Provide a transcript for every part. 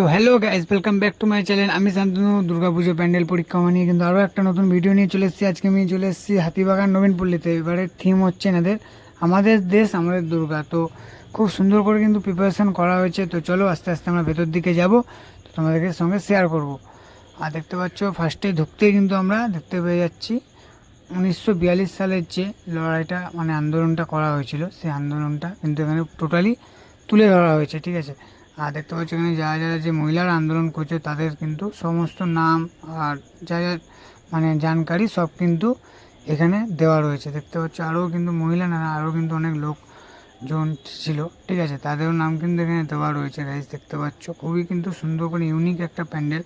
তো hello guys welcome back to my channel আমি শান্তনু দুর্গা দুর্গাপুজো প্যান্ডেল পরীক্ষা নিয়ে কিন্তু আরও একটা নতুন ভিডিও নিয়ে চলে এসেছি। আজকে আমি চলে এসেছি হাতিবাগান নবীনপল্লিতে। এবারে থিম হচ্ছে এনাদের, আমাদের দেশ, আমাদের দুর্গা। তো খুব সুন্দর করে কিন্তু প্রিপারেশন করা হয়েছে। তো চলো আস্তে আস্তে আমরা ভেতর দিকে যাব। তো তোমাদেরকে সঙ্গে শেয়ার করব। আর দেখতে পাচ্ছ ফার্স্টে ঢুকতেই কিন্তু আমরা দেখতে পেয়ে যাচ্ছি, উনিশশো বিয়াল্লিশ সালের যে লড়াইটা মানে আন্দোলনটা করা হয়েছিল, সেই আন্দোলনটা কিন্তু এখানে টোটালি তুলে ধরা হয়েছে, ঠিক আছে? আর দেখতে পাচ্ছি এখানে যারা যারা যে মহিলারা আন্দোলন করছে, তাদের কিন্তু সমস্ত নাম আর যা যা মানে জানকারি সব কিন্তু এখানে দেওয়া রয়েছে। দেখতে পাচ্ছ আরও কিন্তু মহিলা না আরও কিন্তু অনেক লোকজন ছিল, ঠিক আছে? তাদেরও নাম কিন্তু এখানে দেওয়া রয়েছে গাইজ দেখতে পাচ্ছ? খুবই কিন্তু সুন্দর করে ইউনিক একটা প্যান্ডেল।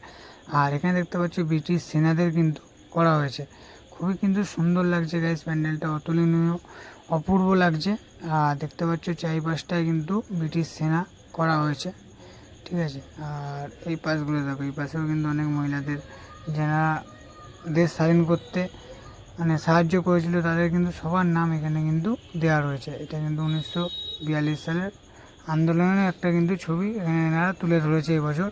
আর এখানে দেখতে পাচ্ছ ব্রিটিশ সেনাদের কিন্তু করা হয়েছে। খুবই কিন্তু সুন্দর লাগছে গাইজ প্যান্ডেলটা। অতুলনীয়, অপূর্ব লাগছে। আর দেখতে পাচ্ছ চারিপাশটায় কিন্তু ব্রিটিশ সেনা করা হয়েছে। ঠিক আছে? আর এই পাশগুলো দেখো, এই পাশেও কিন্তু অনেক মহিলাদের, যারা দেশ স্বাধীন করতে মানে সাহায্য করেছিল, তাদের কিন্তু সবার নাম এখানে কিন্তু দেওয়া রয়েছে। এটা কিন্তু উনিশশো বিয়াল্লিশ সালের আন্দোলনের একটা কিন্তু ছবি এখানে এনারা তুলে ধরেছে এবছর।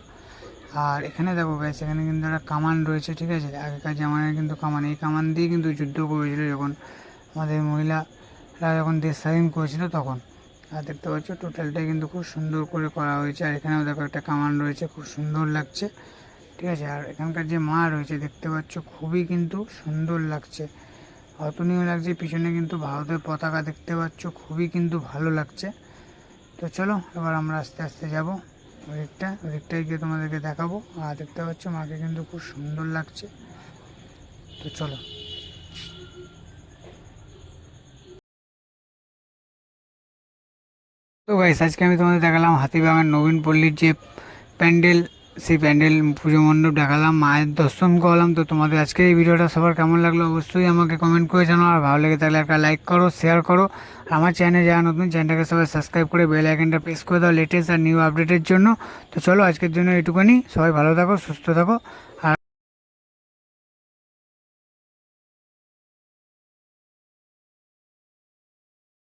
আর এখানে দেখো গাইস এখানে কিন্তু একটা কামান রয়েছে, ঠিক আছে? আগেকার জামানায় কিন্তু কামান, এই কামান দিয়ে কিন্তু যুদ্ধ করেছিল যখন আমাদের মহিলারা যখন দেশ স্বাধীন করেছিল তখন। আর দেখতে পাচ্ছ টোটালটাই কিন্তু খুব সুন্দর করে করা হয়েছে। আর এখানেও দেখো একটা কামান রয়েছে, খুব সুন্দর লাগছে। ঠিক আছে, আর এখানকার যে মা রয়েছে, দেখতে পাচ্ছ, খুবই কিন্তু সুন্দর লাগছে। অতুলনীয় লাগছে, পিছনে কিন্তু ভারতের পতাকা দেখতে পাচ্ছ, খুবই কিন্তু ভালো লাগছে। তো চলো, এবার আমরা আস্তে আস্তে যাব। ওদিকটা, ওদিকটায় গিয়ে তোমাদেরকে দেখাবো। আর দেখতে পাচ্ছ, মাকে কিন্তু খুব সুন্দর লাগছে। তো চলো। তো গাইস আজকে আমি তোমাদের দেখালাম হাতিবাগান নবীন পল্লীর যে প্যান্ডেল, সেই প্যান্ডেল পুজো মণ্ডপ দেখালাম, মায়ের দর্শন করলাম তো তোমাদের আজকে এই ভিডিওটা সবার কেমন লাগল অবশ্যই আমাকে কমেন্ট করে জানাও। আর ভালো লেগে থাকলে একটা লাইক করো শেয়ার করো। আমার চ্যানেলে যারা নতুন চ্যানেলটাকে সবাই সাবস্ক্রাইব করে বেল আইকনটা প্রেস করে দাও লেটেস্ট আর নিউ আপডেটের জন্য। তো চলো আজকের জন্য এটুকুনি সবাই ভালো থাকো, সুস্থ থাকো। আর